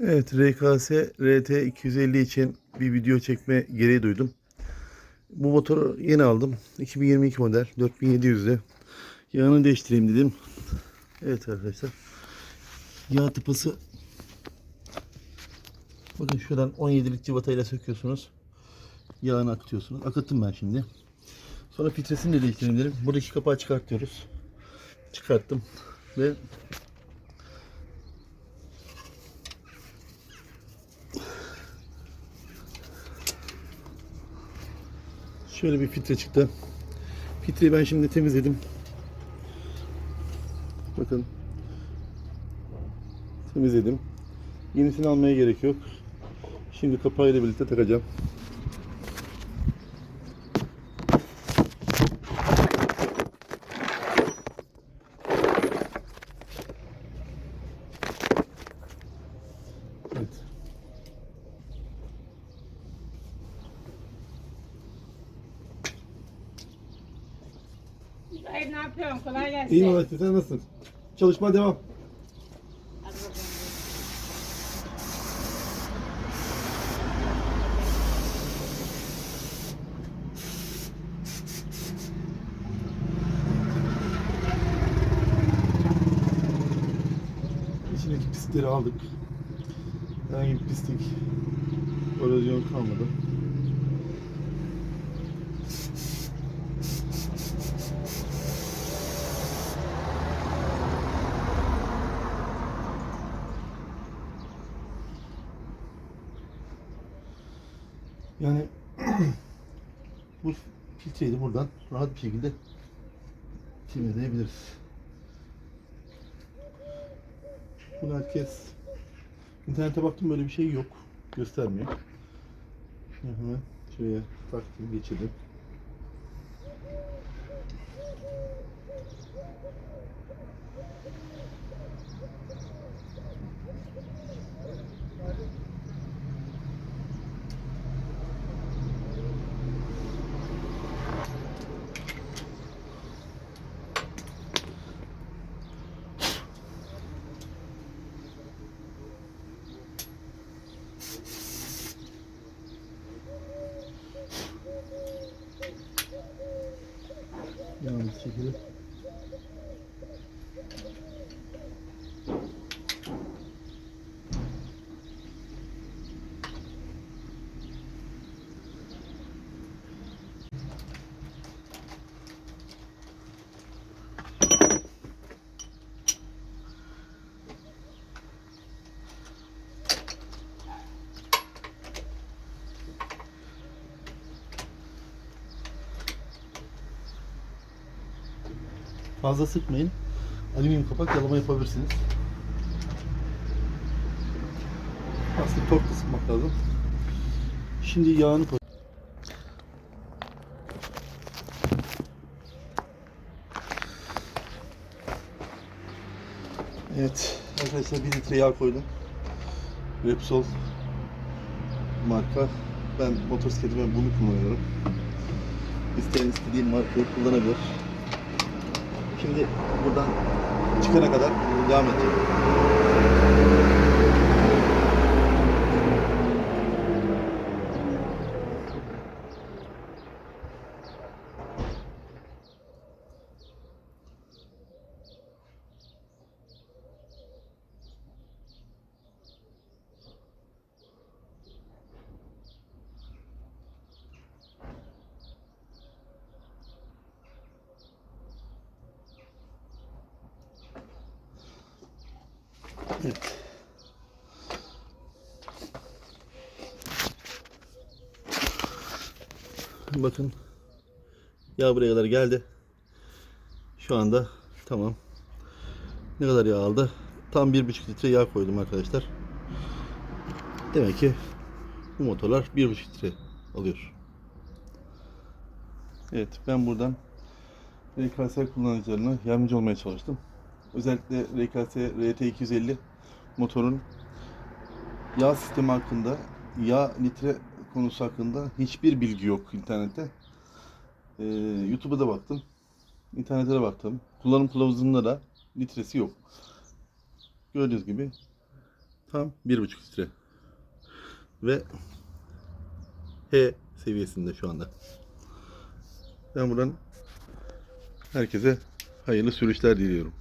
Evet, RKS RT 250 için bir video çekme gereği duydum. Bu motoru yeni aldım. 2022 model 4700'de. Yağını değiştireyim dedim. Evet arkadaşlar. Yağ tıpası Bakın şuradan 17'lik civatayla söküyorsunuz. Yağını akıtıyorsunuz. Akıttım ben şimdi. Sonra filtresini de değiştirelim dedim. Buradaki kapağı çıkartıyoruz. Çıkarttım ve Şöyle bir filtre çıktı. Filtreyi ben şimdi temizledim. Bakın. Temizledim. Yenisini almaya gerek yok. Şimdi kapağıyla birlikte takacağım. Ay ne yapıyorsun? Kolay gelsin. İyi mi Sen nasılsın? Çalışma devam. Hadi bakalım. İçindeki pislikleri aldık. Herhangi bir pislik, erozyon kalmadı. Yani bu filtreyi de buradan rahat bir şekilde temizleyebiliriz. Bunu herkes internete baktım böyle bir şey yok. Göstermiyor. Hemen şuraya taktım geçirdim. Yalnız çekelim. Fazla sıkmayın. Alüminyum kapak yalama yapabilirsiniz. Aslında torkla sıkmak lazım. Şimdi yağını koy. Evet arkadaşlar 1 litre yağ koydum. Repsol marka. Ben motosikletime bunu kullanıyorum. İsteyen istediği markayı kullanabilir. Şimdi buradan çıkana kadar devam edeceğim. Evet. Bakın yağ buraya kadar geldi. Şu anda tamam. Ne kadar yağ aldı? Tam bir buçuk litre yağ koydum arkadaşlar. Demek ki bu motorlar bir buçuk litre alıyor. Evet ben buradan RKS kullanıcılarına yardımcı olmaya çalıştım. Özellikle RKS RT250 motorun yağ sistemi hakkında, yağ litre konusu hakkında hiçbir bilgi yok internette. Ee, YouTube'a da baktım. İnternete de baktım. Kullanım kılavuzunda da litresi yok. Gördüğünüz gibi Tam 1,5 litre. Ve H seviyesinde şu anda. Ben buradan herkese hayırlı sürüşler diliyorum.